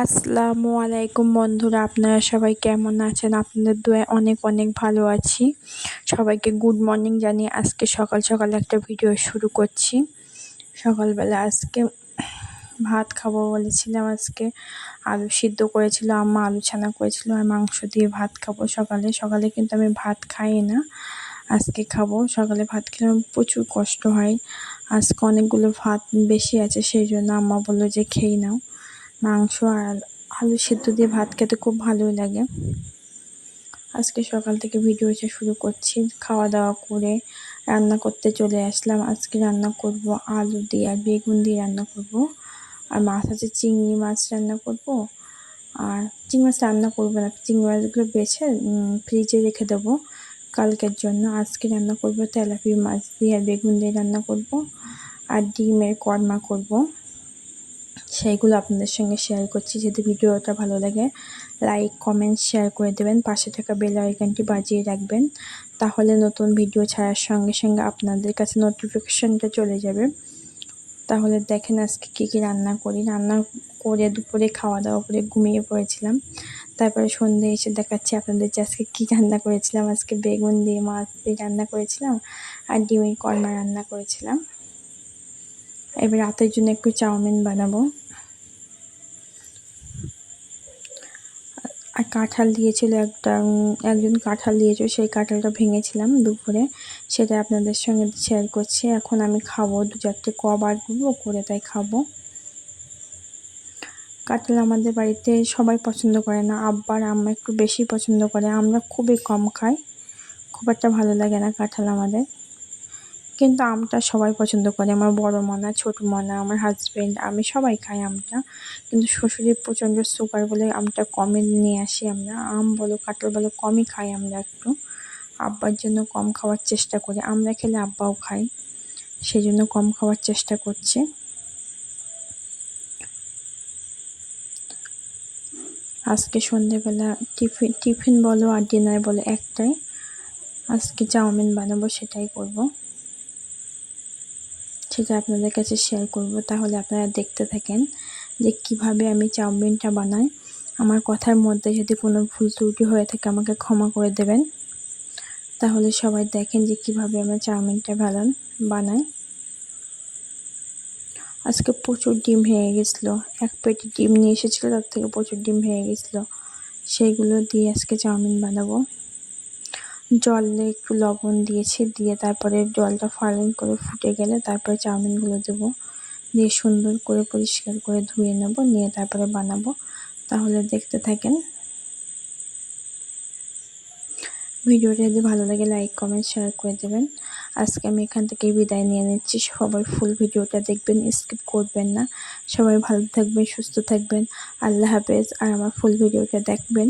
আসসালামু আলাইকুম বন্ধুরা, আপনারা সবাই কেমন আছেন? আপনাদের দোয়া অনেক অনেক ভালো আছি। সবাইকে গুড মর্নিং জানিয়ে আজকে সকাল সকাল একটা ভিডিও শুরু করছি। সকালবেলা আজকে ভাত খাব বলেছিলাম আজকে। আলু সিদ্ধ করেছিল, আম্মা আলু ছানা করেছিল, আর মাংস দিয়ে ভাত খাব সকালে। সকালে কিন্তু আমি ভাত খাই না, আজকে খাব। সকালে ভাত খেলে প্রচুর কষ্ট হয়। আজকে অনেকগুলো ভাত বেশি আছে, সেই জন্য আম্মা বলল যে খেয়ে নাও। মাংস আর আলু সেদ্ধ দিয়ে ভাত খেতে খুব ভালোই লাগে। আজকে সকাল থেকে ভিডিওটা শুরু করছি, খাওয়া দাওয়া করে রান্না করতে চলে আসলাম। আজকে রান্না করব আলু দিয়ে আর বেগুন দিয়ে রান্না করব। আর মাছ আছে, চিংড়ি মাছ রান্না করব। আর চিংড়ি মাছ রান্না করব না, চিংড়ি মাছগুলো বেছে ফ্রিজে রেখে দেবো কালকের জন্য। আজকে রান্না করব তেলাপি মাছ দিয়ে আর বেগুন দিয়ে রান্না করব। আর ডিমের কর্মা করব। সেইগুলো আপনাদের সঙ্গে শেয়ার করছি। যদি ভিডিওটা ভালো লাগে লাইক কমেন্ট শেয়ার করে দেবেন। পাশে থাকা বেল আইকনটি বাজিয়ে রাখবেন। তাহলে নতুন ভিডিও ছাড়ার সঙ্গে সঙ্গে আপনাদের কাছে নোটিফিকেশনটা চলে যাবে। তাহলে দেখেন আজকে কী কী রান্না করি। রান্না করে দুপুরে খাওয়া দাওয়া করে ঘুমিয়ে পড়েছিলাম। তারপরে সন্ধে এসে দেখাচ্ছি আপনাদের যে আজকে কী রান্না করেছিলাম। আজকে বেগুন দিয়ে মাছ দিয়ে রান্না করেছিলাম আর ডিমের কর্মা রান্না করেছিলাম। এবার রাতের জন্য একটু চাউমিন বানাবো। আর কাঁঠাল দিয়েছিল একটা একজন কাঁঠাল দিয়েছিল, সেই কাঁঠালটা ভেঙেছিলাম দুপুরে। সেটা আপনাদের সঙ্গে শেয়ার করছি। এখন আমি খাব, দু চারটে কবার করে তাই খাব। কাঁঠাল আমাদের বাড়িতে সবাই পছন্দ করে না, আব্বার আম্মা একটু বেশি পছন্দ করে, আমরা খুবই কম খাই। খুব একটা ভালো লাগে না কাঁঠাল আমাদের। কিন্তু আমটা সবাই পছন্দ করে। আমার বড় মনা, ছোট মনা, আমার হাজব্যান্ড আমি সবাই খাই আমটা। কিন্তু শ্বশুরের প্রচণ্ড সুগার বলে আমটা কমে নিয়ে আসি আমরা। আম বলো কাঁঠাল বলো, কমই খাই আমরা একটু। আব্বার জন্য কম খাওয়ার চেষ্টা করি। আমরা খেলে আব্বাও খাই সেই জন্য কম খাওয়ার চেষ্টা করছি। আজকে সন্ধেবেলা টিফিন টিফিন বলো আর ডিনার বলো একটাই। আজকে চাউমিন বানাবো সেটাই করব। সেটা আপনাদের কাছে শেয়ার করব, তাহলে আপনারা দেখতে থাকেন যে কীভাবে আমি চাউমিনটা বানাই। আমার কথার মধ্যে যদি কোনো ভুল ত্রুটি হয়ে থাকে, আমাকে ক্ষমা করে দেবেন। তাহলে সবাই দেখেন যে কীভাবে আমার চাউমিনটা বানান, বানাই। আজকে প্রচুর ডিম হয়ে গেছিল। এক পেটি ডিম নিয়ে এসেছিল, তার থেকে প্রচুর ডিম হয়ে গেছিল। সেইগুলো দিয়ে আজকে চাউমিন বানাবো। জলে একটু লবণ দিয়েছি, দিয়ে তারপরে জলটা ফাইন করে ফুটে গেলে তারপরে চাউমিনগুলো দেবো। দিয়ে সুন্দর করে পরিষ্কার করে ধুয়ে নেব, নিয়ে তারপরে বানাবো। তাহলে দেখতে থাকেন। ভিডিওটা যদি ভালো লাগে লাইক কমেন্ট শেয়ার করে দেবেন। আজকে আমি এখান থেকে বিদায় নিয়ে নিচ্ছি। সবাই ফুল ভিডিওটা দেখবেন স্কিপ করবেন না। সবাই ভালো থাকবেন, সুস্থ থাকবেন। আল্লাহ হাফেজ। আর আমার ফুল ভিডিওটা দেখবেন।